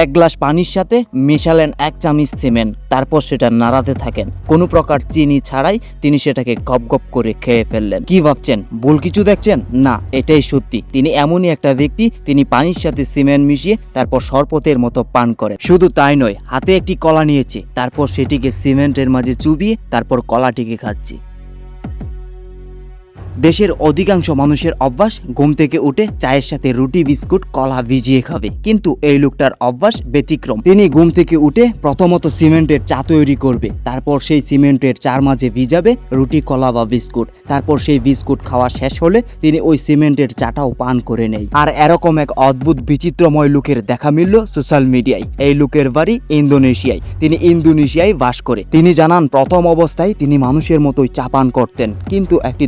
এক গ্লাস পানির সাথে মেশালেন এক চামচ সিমেন্ট, তারপর সেটা নাড়াতে থাকেন। কোনো প্রকার চিনি ছাড়াই তিনি সেটাকে গপ গপ করে খেয়ে ফেললেন। কি ভাবছেন? ভুল কিছু দেখছেন? না, এটাই সত্যি। তিনি এমনই একটা ব্যক্তি, তিনি পানির সাথে সিমেন্ট মিশিয়ে তারপর শরবতের মতো পান করেন। শুধু তাই নয়, হাতে একটি কলা নিয়েছে, তারপর সেটিকে সিমেন্টের মাঝে চুবিয়ে তারপর কলাটিকে খাচ্ছে। দেশের অধিকাংশ মানুষের অভ্যাস ঘুম থেকে উঠে চায়ের সাথে রুটি, বিস্কুট, কলা ভিজিয়ে খাবে। কিন্তু এই লোকটার অভ্যাস ব্যতিক্রম। তিনি ঘুম থেকে উঠে প্রথমত সিমেন্টের চা তৈরি করবে। তারপর সেই সিমেন্টের চার মাঝে ভিজাবে রুটি, কলা বা বিস্কুট। তারপর সেই বিস্কুট খাওয়া শেষ হলে তিনি ওই সিমেন্টের চাটাও পান করে নেয়। আর এরকম এক অদ্ভুত বিচিত্রময় লোকের দেখা মিলল সোশ্যাল মিডিয়ায়। এই লোকের বাড়ি ইন্দোনেশিয়ায়। তিনি ইন্দোনেশিয়ায় বাস করে। তিনি জানান, প্রথম অবস্থায় তিনি মানুষের মতোই চা পান করতেন। কিন্তু একটি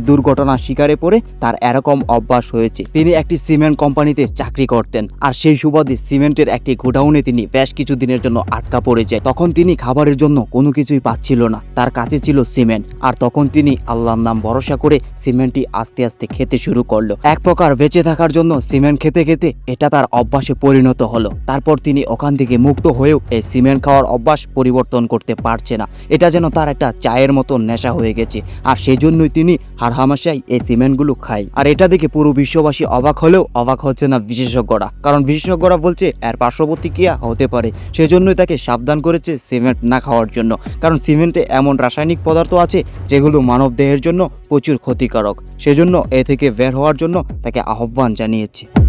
দুর্ঘটনার শিকারে পড়ে তার এরকম অভ্যাস হয়েছে। তিনি একটি সিমেন্ট কোম্পানিতে চাকরি করতেন আর সেই সুবাদে সিমেন্টের একটি গোডাউনে তিনি বেশ কিছু দিনের জন্য আটকা পড়ে যায়। তখন তিনি খাবারের জন্য কোনো কিছুই পাচ্ছিল না। তার কাছে ছিল সিমেন্ট। আর তখন তিনি আল্লাহর নাম ভরসা করে সিমেন্টটি আস্তে আস্তে খেতে শুরু করল। এক প্রকার বেঁচে থাকার জন্য সিমেন্ট খেতে খেতে এটা তার অভ্যাসে পরিণত হলো। তারপর তিনি ওখান থেকে মুক্ত হয়েও এই সিমেন্ট খাওয়ার অভ্যাস পরিবর্তন করতে পারছে না। এটা যেন তার একটা চায়ের মতো নেশা হয়ে গেছে। আর সেই জন্যই তিনি হারহামাশাই এই সিমেন্টগুলো খায় আর এটা দেখে পুরো বিশ্ববাসী অবাক হলেও অবাক হচ্ছে না বিশেষজ্ঞরা। কারণ বিশেষজ্ঞরা বলছে, এর পার্শ্ববর্তী ক্রিয়া হতে পারে। সেজন্যই তাকে সাবধান করেছে সিমেন্ট না খাওয়ার জন্য। কারণ সিমেন্টে এমন রাসায়নিক পদার্থ আছে, যেগুলো মানব দেহের জন্য প্রচুর ক্ষতিকারক। সেজন্য এ থেকে বের হওয়ার জন্য তাকে আহ্বান জানিয়েছে।